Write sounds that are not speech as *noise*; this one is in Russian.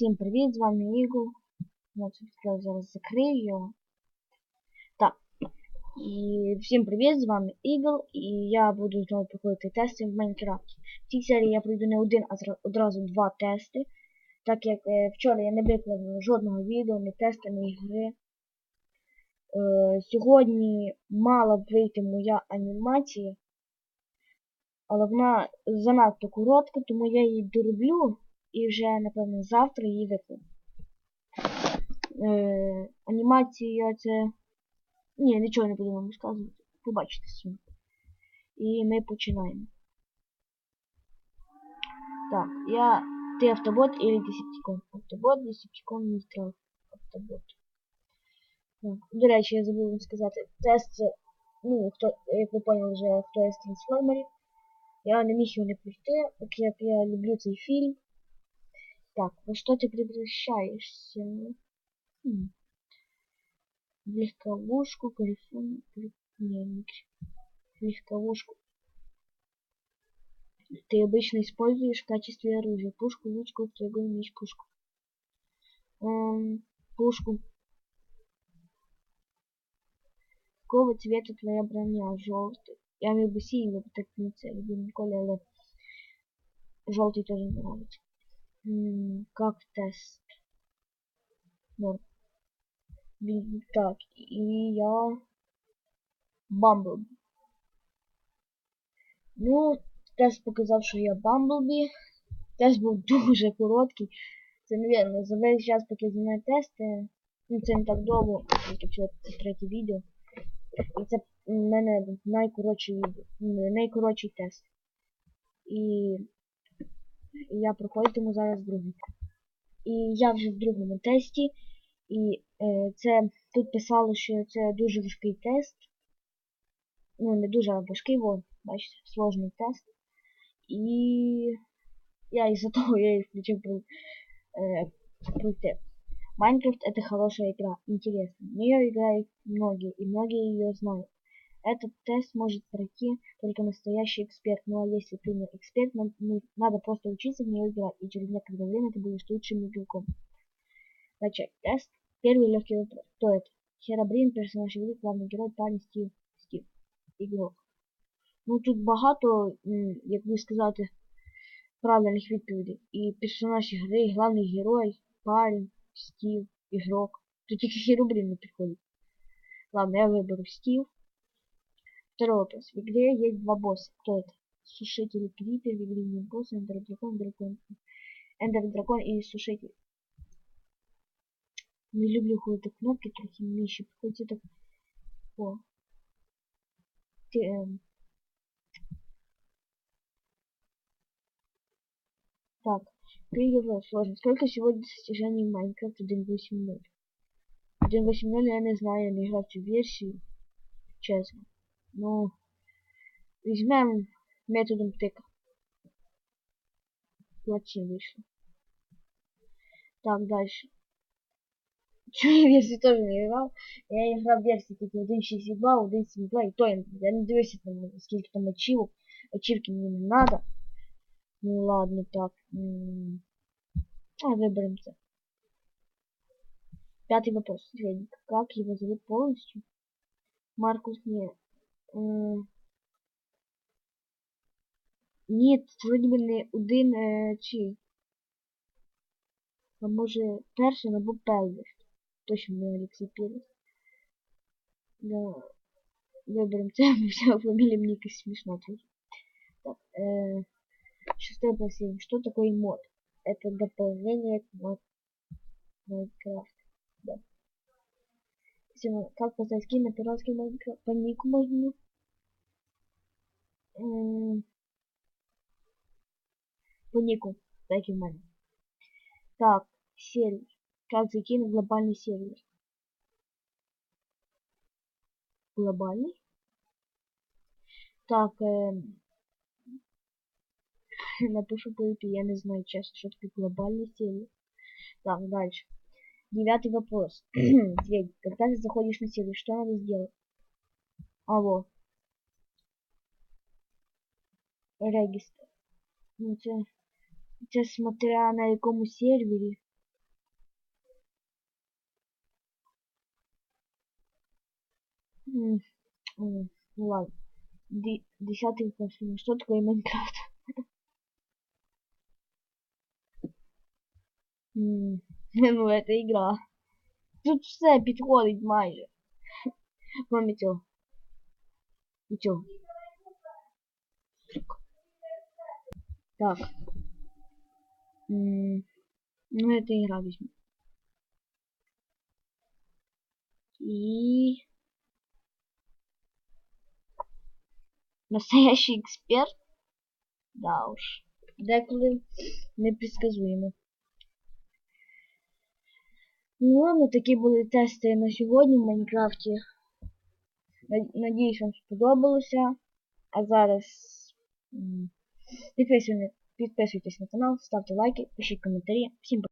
Всім привіт, з вами Ігор. Я тут зараз закрию. Так. І всім привіт, з вами Ігор. І я буду знову проходити тести в Майнкрафті. В цій серії я пройду не один, а одразу два тести. Так як е, вчора я не виклав жодного відео, не теста, ні ігри. Е, сьогодні мала б вийти моя анімація. Але вона занадто коротка, тому я її дороблю і вже, напевно, завтра її викладу. Е, анімація це... Ні, нічого не буду вам розказувати. Побачите собі. І ми починаємо. Так, я... Ты автобот или десептикон? Автобот, десептикон, містрал. Автобот. Так, до речі, я забув вам сказати. Тест це... Ну, хто, як ви поняли вже, хто є з трансформерів. Я не міг його не пройти, так як я люблю цей фільм. Так, во что ты превращаешься? Хм. В легковушку, калифон, не, легковушку. Ты обычно используешь в качестве оружия пушку, лучку, треугольный меч, пушку. Эм, пушку. Какого цвета твоя броня? Желтый. Я имею в виду синий, так не цель, але желтый тоже нравится как тест. Да. Так, и я Бамблбі. Ну, тест показав, що я Бамблбі. Тест був дуже *laughs* короткий. Це, мабуть, за весь час, поки я тести. Ну, це не так довго, це третє відео. І це в мене найкоротший. Найкоротший тест. І і я проходитиму зараз другий. І я вже в другому тесті. І е, це тут писало, що це дуже важкий тест. Ну, не дуже важкий, вот, бачите, сложний тест. І я из-за *laughs* того я и включил э, пройти. Майнкрафт это хорошая игра, интересно. В нее играют многие, и многие ее знают. Этот тест может пройти только настоящий эксперт. Ну а если ты не эксперт, нам, ну, надо просто учиться в нее играть, и через некоторое время ты будешь лучшим игроком. Начать тест. Первый легкий вопрос. Кто это? Херабрин, персонаж игры, главный герой, парень Стив. Стив. Игрок. Ну тут багато, як би сказати, правильних відповідей. І персонаж ігри, главний герой, парень, Стив, ігрок. Тут тільки Херабрин не підходить. Ладно, я виберу Стив. Второй вопрос. В игре есть два босса. Кто это? Сушитель Крипер, в игре нет босса, Эндер Дракон, Дракон. Эндер Дракон и Сушитель. Не люблю ходити кнопки, трохи міші. Приходиться так. О. Ти, эм. Так, перевод сложно. Сколько сегодня достижений в Майнкрафт 1.8.0? 1.8.0 я не знаю, я не играл в версию. Честно. Ну, візьмемо методом тика. Плачі вийшло. Так, дальше. *laughs* Чую версии тоже не играл. Я играл в версии тільки 1.6.2, 1.7.2, и то я, я не дивився там, скільки там ачивок. Ачивки мне не надо. Ну ладно, так. А, выберем это. Пятый вопрос. Как его зовут полностью? Маркус не ні, вроді би не один е, чи. А може перший або Пелвіш. Точно не Олексій Пірс. Да. Виберемо це, бо вся фамілія мені якась смішна тут. Так, э, шестой вопрос. Что такое мод? Это дополнение к Майнкрафт. Да. Как поставить скин на пиратский Майнкрафт? По нику можно по нику, так и мене. Так, сервер. Как закинуть в глобальный сервер? Глобальный? Так, э, *laughs* напишу по IP, я не знаю честно, что такое глобальный сервер. Так, дальше. Девятый вопрос. *clears throat* Третий. Когда ты заходишь на сервер, что надо сделать? Алло. Регистр. Ну, это, это смотря на каком сервере. Ну ладно. Десятый вопрос. Что такое Майнкрафт? *laughs* *laughs* Ну, это игра. Тут все підходить майже. Кроме цього. І цього. Так. М, Ну, это игра весьма. И... Настоящий эксперт? Да уж. Деколи непредсказуемо. Ну ладно, такі були тести на сьогодні в Майнкрафті. Над- Надіюсь, вам сподобалося. А зараз підписуйтесь на канал, ставте лайки, пишіть коментарі. Всім пока.